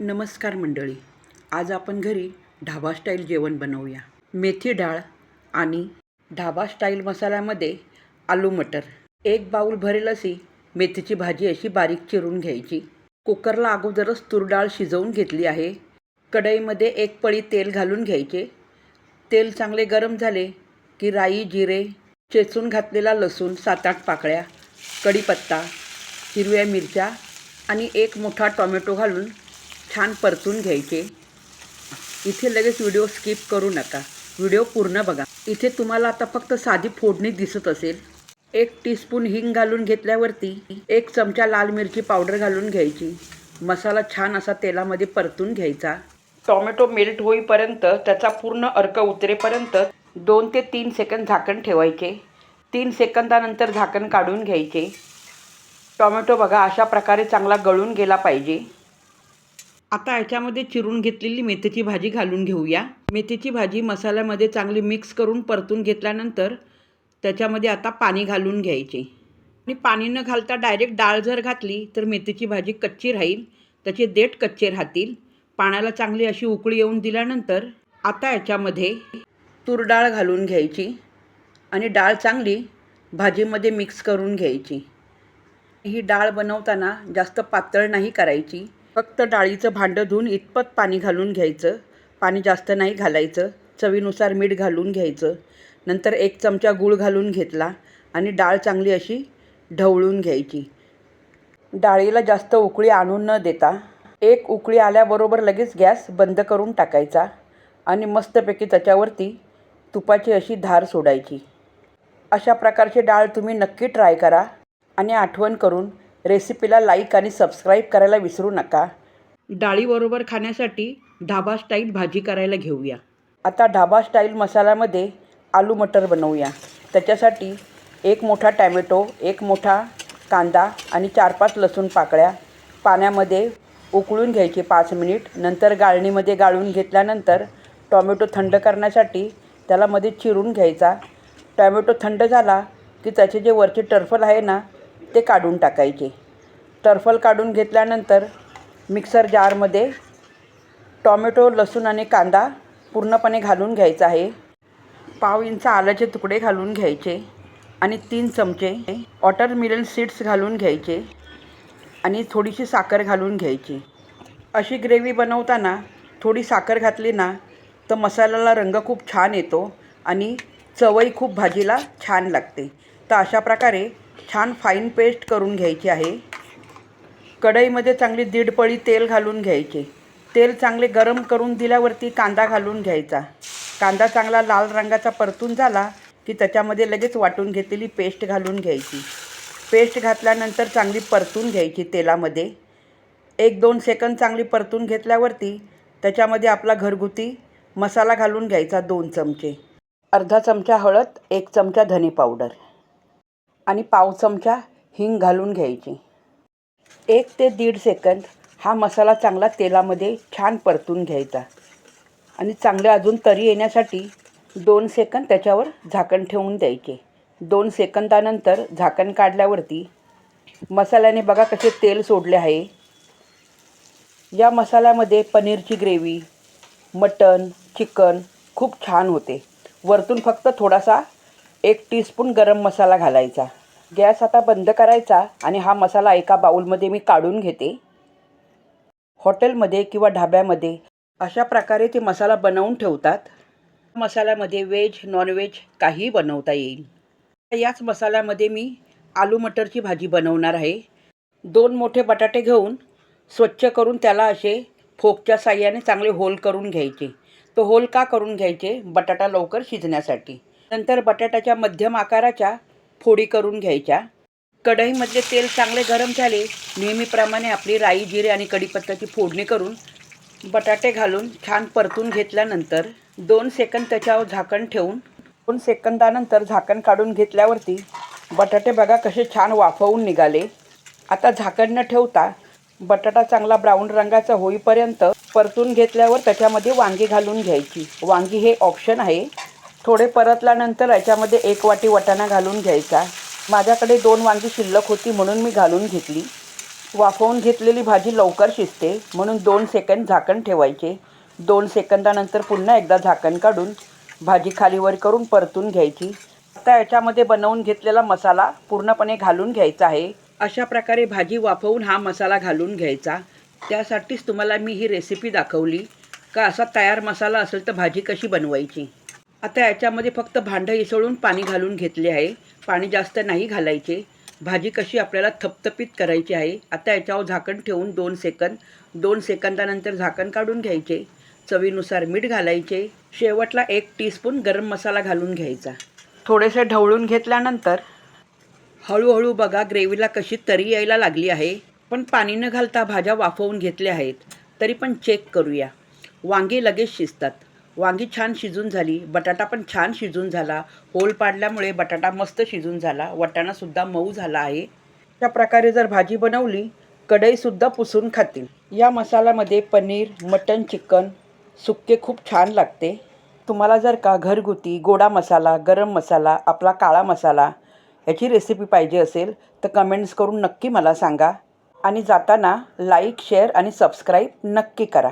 नमस्कार मंडळी. आज आपण घरी ढाबा स्टाईल जेवण बनवूया. मेथी डाळ आणि ढाबा स्टाईल मसाल्यामध्ये आलू मटर. एक बाऊल भरेल अशी मेथीची भाजी अशी बारीक चिरून घ्यायची. कुकरला अगोदरच तूर डाळ शिजवून घेतली आहे. कढईमध्ये एक पळी तेल घालून घ्यायचे. तेल चांगले गरम झाले की राई जिरे चेचून घातलेला लसूण सात आठ पाकळ्या कढीपत्ता हिरव्या मिरच्या आणि एक मोठा टॉमॅटो घालून छान परतून घ्यायचे. इथे लगेच व्हिडिओ स्किप करू नका. व्हिडिओ पूर्ण बघा. इथे तुम्हाला आता फक्त साधी फोडणी दिसत असेल. एक टीस्पून हिंग घालून घेतल्यावरती एक चमचा लाल मिरची पावडर घालून घ्यायची. मसाला छान असा तेलामध्ये परतून घ्यायचा. टॉमॅटो मेल्ट होईपर्यंत त्याचा पूर्ण अर्क उतरेपर्यंत दोन ते तीन सेकंद झाकण ठेवायचे. तीन सेकंदानंतर झाकण काढून घ्यायचे. टॉमॅटो बघा अशा प्रकारे चांगला गळून गेला पाहिजे. आता याच्यामध्ये चिरून घेतलेली मेथीची भाजी घालून घेऊया. मेथीची भाजी मसाल्यामध्ये चांगली मिक्स करून परतून घेतल्यानंतर त्याच्यामध्ये आता पाणी घालून घ्यायचे. आणि पाणी न घालता डायरेक्ट डाळ जर घातली तर मेथीची भाजी कच्ची राहील. त्याचे देठ कच्चे राहतील. पाण्याला चांगली अशी उकळी येऊन दिल्यानंतर आता याच्यामध्ये तूर डाळ घालून घ्यायची आणि डाळ चांगली भाजीमध्ये मिक्स करून घ्यायची. ही डाळ बनवताना जास्त पातळ नाही करायची. फक्त डाळीचं भांडं धुवून इतपत पाणी घालून घ्यायचं. पाणी जास्त नाही घालायचं. चवीनुसार मीठ घालून घ्यायचं. नंतर एक चमचा गूळ घालून घेतला आणि डाळ चांगली अशी ढवळून घ्यायची. डाळीला जास्त उकळी आणून न देता एक उकळी आल्याबरोबर लगेच गॅस बंद करून टाकायचा आणि मस्तपैकी त्याच्यावरती तुपाची अशी धार सोडायची. अशा प्रकारची डाळ तुम्ही नक्की ट्राय करा आणि आठवण करून रेसिपीला लाईक आणि सबस्क्राईब करायला विसरू नका. डाळीबरोबर खाण्यासाठी ढाबा स्टाईल भाजी करायला घेऊया. आता ढाबा स्टाईल मसाल्यामध्ये आलू मटर बनवूया. त्याच्यासाठी एक मोठा टॅमॅटो एक मोठा कांदा आणि चार पाच लसूण पाकळ्या पाण्यामध्ये उकळून घ्यायचे पाच मिनिट. नंतर गाळणीमध्ये गाळून घेतल्यानंतर टॉमॅटो थंड करण्यासाठी त्याला मध्ये चिरून घ्यायचा. टॉमॅटो थंड झाला की त्याचे जे वरचे टर्फल आहे ना ते काढून टाकायचे. टर्फल काढून घेतल्यानंतर मिक्सर जारमध्ये टॉमॅटो लसूण आणि कांदा पूर्णपणे घालून घ्यायचा आहे. पाव इंच आल्याचे तुकडे घालून घ्यायचे आणि तीन चमचे वॉटरमिलन सीड्स घालून घ्यायचे आणि थोडीशी साखर घालून घ्यायची. अशी ग्रेव्ही बनवताना थोडी साखर घातली ना तर मसाल्याला रंग खूप छान येतो आणि चवही खूप भाजीला छान लागते. तर अशा प्रकारे छान फाईन पेस्ट करून घ्यायची आहे. कढईमध्ये चांगली दीड पळी तेल घालून घ्यायचे. तेल चांगले गरम करून दिल्यावरती कांदा घालून घ्यायचा. कांदा चांगला लाल रंगाचा परतून झाला की त्याच्यामध्ये लगेच वाटून घेतलेली पेस्ट घालून घ्यायची. पेस्ट घातल्यानंतर चांगली परतून घ्यायची तेलामध्ये. एक दोन सेकंद चांगली परतून घेतल्यावरती त्याच्यामध्ये आपला घरगुती मसाला घालून घ्यायचा दोन चमचे. अर्धा चमचा हळद एक चमचा धने पावडर. आणि पाव चमचा हिंग घालून घ्यायची. एक ते दीड सेकंद हा मसाला चांगला तेलामध्ये छान परतून घ्यायचा. आणि चांगले अजून तरी येण्यासाठी दोन सेकंद त्याच्यावर झाकण ठेवून द्यायचे. दोन सेकंदानंतर झाकण काढल्यावरती मसाल्याने बघा कसे तेल सोडले आहे. या मसाल्यामध्ये पनीरची ग्रेव्ही मटन चिकन खूप छान होते. वरतून फक्त थोडासा एक टीस्पून गरम मसाला घालायचा. गॅस आता बंद करायचा आणि हा मसाला एका बाऊलमध्ये मी काढून घेते. हॉटेलमध्ये किंवा ढाब्यामध्ये अशा प्रकारे ते मसाला बनवून ठेवतात. मसाल्यामध्ये व्हेज नॉनव्हेज काहीही बनवता येईल. याच मसाल्यामध्ये मी आलू मटरची भाजी बनवणार आहे. दोन मोठे बटाटे घेऊन स्वच्छ करून त्याला असे फोकच्या साह्याने चांगले होल करून घ्यायचे. तो होल का करून घ्यायचे? बटाटा लवकर शिजण्यासाठी. नंतर बटाट्याच्या मध्यम आकाराच्या फोडी करून घ्यायच्या. कढईमधले तेल चांगले गरम झाले नेहमीप्रमाणे आपली राई जिरे आणि कढीपत्त्याची फोडणी करून बटाटे घालून छान परतून घेतल्यानंतर दोन सेकंद त्याच्यावर झाकण ठेवून दोन सेकंदानंतर झाकण काढून घेतल्यावरती बटाटे बघा कसे छान वाफवून निघाले. आता झाकण न ठेवता बटाटा चांगला ब्राऊन रंगाचा होईपर्यंत परतून घेतल्यावर त्याच्यामध्ये वांगी घालून घ्यायची. वांगी हे ऑप्शन आहे. थोडे परतल्यानंतर याच्यामध्ये एक वाटी वाटाणा घालून घ्यायचा. माझ्याकडे दोन वांगी शिल्लक होती म्हणून मी घालून घेतली. वाफवून घेतलेली भाजी लवकर शिजते म्हणून दोन सेकंद झाकण ठेवायचे. दोन सेकंदानंतर पुन्हा एकदा झाकण काढून भाजी खालीवर करून परतून घ्यायची. आता याच्यामध्ये बनवून घेतलेला मसाला पूर्णपणे घालून घ्यायचा आहे. अशा प्रकारे भाजी वाफवून हा मसाला घालून घ्यायचा. त्यासाठीच तुम्हाला मी ही रेसिपी दाखवली. का असा तयार मसाला असेल तर भाजी कशी बनवायची? आता याच्यामध्ये फक्त भांडं इसळून पाणी घालून घेतले आहे. पाणी जास्त नाही घालायचे. भाजी कशी आपल्याला थपथपीत करायची आहे आता याच्यावर झाकण ठेवून दोन सेकंद दोन सेकंदानंतर झाकण काढून घ्यायचे. चवीनुसार मीठ घालायचे. शेवटला एक टीस्पून गरम मसाला घालून घ्यायचा. थोडेसे ढवळून घेतल्यानंतर हळूहळू बघा ग्रेव्हीला कशी तरी यायला लागली आहे. पण पाणी न घालता भाज्या वाफवून घेतल्या आहेत. तरी पण चेक करूया. वांगी लगेच शिजतात. वांगी छान शिजून झाली बटाटा पण छान शिजून झाला होल पाडल्यामुळे बटाटा मस्त शिजून झाला वाटाणासुद्धा मऊ झाला आहे. त्या प्रकारे जर भाजी बनवली कढईसुद्धा पुसून खातील. या मसाल्यामध्ये पनीर मटन चिकन सुक्के खूप छान लागते. तुम्हाला जर का घरगुती गोडा मसाला गरम मसाला आपला काळा मसाला ह्याची रेसिपी पाहिजे असेल तर कमेंट्स करून नक्की मला सांगा. आणि जाताना लाईक शेअर आणि सबस्क्राईब नक्की करा.